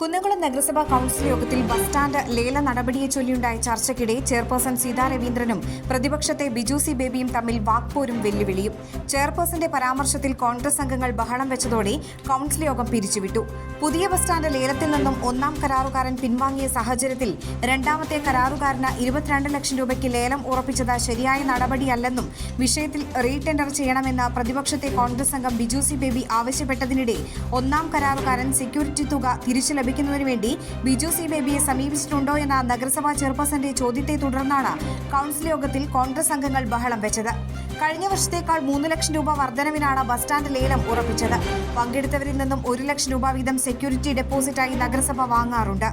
കുന്നംകുളം നഗരസഭാ കൌൺസിൽ യോഗത്തിൽ bus stand ലേല നടപടിയെ ചൊല്ലിയുണ്ടായ ചർച്ചയ്ക്കിടെ ചെയർപേഴ്സൺ സീതാ രവീന്ദ്രനും പ്രതിപക്ഷത്തെ ബിജു സി ബേബിയും തമ്മിൽ വാക്പോരും വെല്ലുവിളിയും. ചെയർപേഴ്സന്റെ പരാമർശത്തിൽ കോൺഗ്രസ് അംഗങ്ങൾ ബഹളം വെച്ചതോടെ കൌൺസിൽ യോഗം പിരിച്ചുവിട്ടു. പുതിയ ബസ് സ്റ്റാൻഡ് ലേലത്തിൽ നിന്നും ഒന്നാം കരാറുകാരൻ പിൻവാങ്ങിയ സാഹചര്യത്തിൽ രണ്ടാമത്തെ കരാറുകാരന് ഇരുപത്തിരണ്ട് ലക്ഷം രൂപയ്ക്ക് ലേലം ഉറപ്പിച്ചത് ശരിയായ നടപടിയല്ലെന്നും വിഷയത്തിൽ റീടെൻഡർ ചെയ്യണമെന്ന് പ്രതിപക്ഷത്തെ കോൺഗ്രസ് അംഗം ബിജു സി ബേബി ആവശ്യപ്പെട്ടതിനിടെ ഒന്നാം കരാറുകാരൻ സെക്യൂരിറ്റി തുക തിരിച്ചു ലഭിക്കുന്നതിന് വേണ്ടി ബിജു സി ബേബിയെ സമീപിച്ചിട്ടുണ്ടോ എന്ന നഗരസഭാ ചെയർപേഴ്സന്റെ ചോദ്യത്തെ തുടർന്നാണ് കൌൺസിൽ യോഗത്തിൽ കോൺഗ്രസ് അംഗങ്ങൾ ബഹളം വെച്ചത്. കഴിഞ്ഞ വർഷത്തേക്കാൾ മൂന്ന് ലക്ഷം രൂപ വർധനവിനാണ് ബസ് സ്റ്റാൻഡ് ലേലം ഉറപ്പിച്ചത്. പങ്കെടുത്തവരിൽ നിന്നും ഒരു ലക്ഷം രൂപ വീതം സെക്യൂരിറ്റി ഡെപ്പോസിറ്റായി നഗരസഭ വാങ്ങാറുണ്ട്.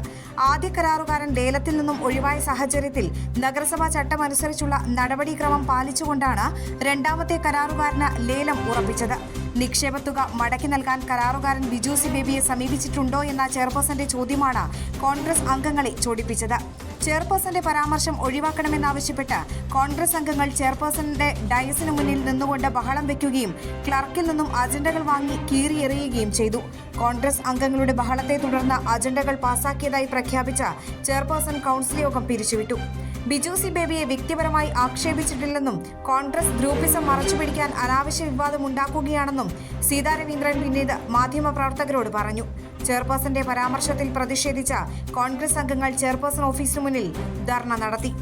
ആദ്യ കരാറുകാരൻ ലേലത്തിൽ നിന്നും ഒഴിവായ സാഹചര്യത്തിൽ നഗരസഭാ ചട്ടം അനുസരിച്ചുള്ള നടപടിക്രമം പാലിച്ചുകൊണ്ടാണ് രണ്ടാമത്തെ കരാറുകാരന് ലേലം ഉറപ്പിച്ചത്. നിക്ഷേപത്തുക മടക്കി നൽകാൻ കരാറുകാരൻ ബിജു സി ബേബിയെ സമീപിച്ചിട്ടുണ്ടോ എന്ന ചെയർപേഴ്സന്റെ ചോദ്യമാണ് കോൺഗ്രസ് അംഗങ്ങളെ ചോദിപ്പിച്ചത്. ചെയർപേഴ്സന്റെ പരാമർശം ഒഴിവാക്കണമെന്നാവശ്യപ്പെട്ട് കോൺഗ്രസ് അംഗങ്ങൾ ചെയർപേഴ്സന്റെ ഡയസിന് മുന്നിൽ നിന്നുകൊണ്ട് ബഹളം വെക്കുകയും ക്ലർക്കിൽ നിന്നും അജണ്ടകൾ വാങ്ങി കീറിയെറിയുകയും ചെയ്തു. കോൺഗ്രസ് അംഗങ്ങളുടെ ബഹളത്തെ തുടർന്ന് അജണ്ടകൾ പാസാക്കിയതായി പ്രഖ്യാപിച്ച ചെയർപേഴ്സൺ കൌൺസിൽ യോഗം പിരിച്ചുവിട്ടു. ബിജു സി ബേബിയെ വ്യക്തിപരമായി ആക്ഷേപിച്ചിട്ടില്ലെന്നും കോൺഗ്രസ് ഗ്രൂപ്പിസം മറച്ചുപിടിക്കാൻ അനാവശ്യ വിവാദം ഉണ്ടാക്കുകയാണെന്നും സീതാരവീന്ദ്രൻ പിന്നീട് മാധ്യമപ്രവർത്തകരോട് പറഞ്ഞു. ചെയർപേഴ്സന്റെ പരാമർശത്തിൽ പ്രതിഷേധിച്ച കോൺഗ്രസ് അംഗങ്ങൾ ചെയർപേഴ്സൺ ഓഫീസിനു മുന്നിൽ ധർണ നടത്തി.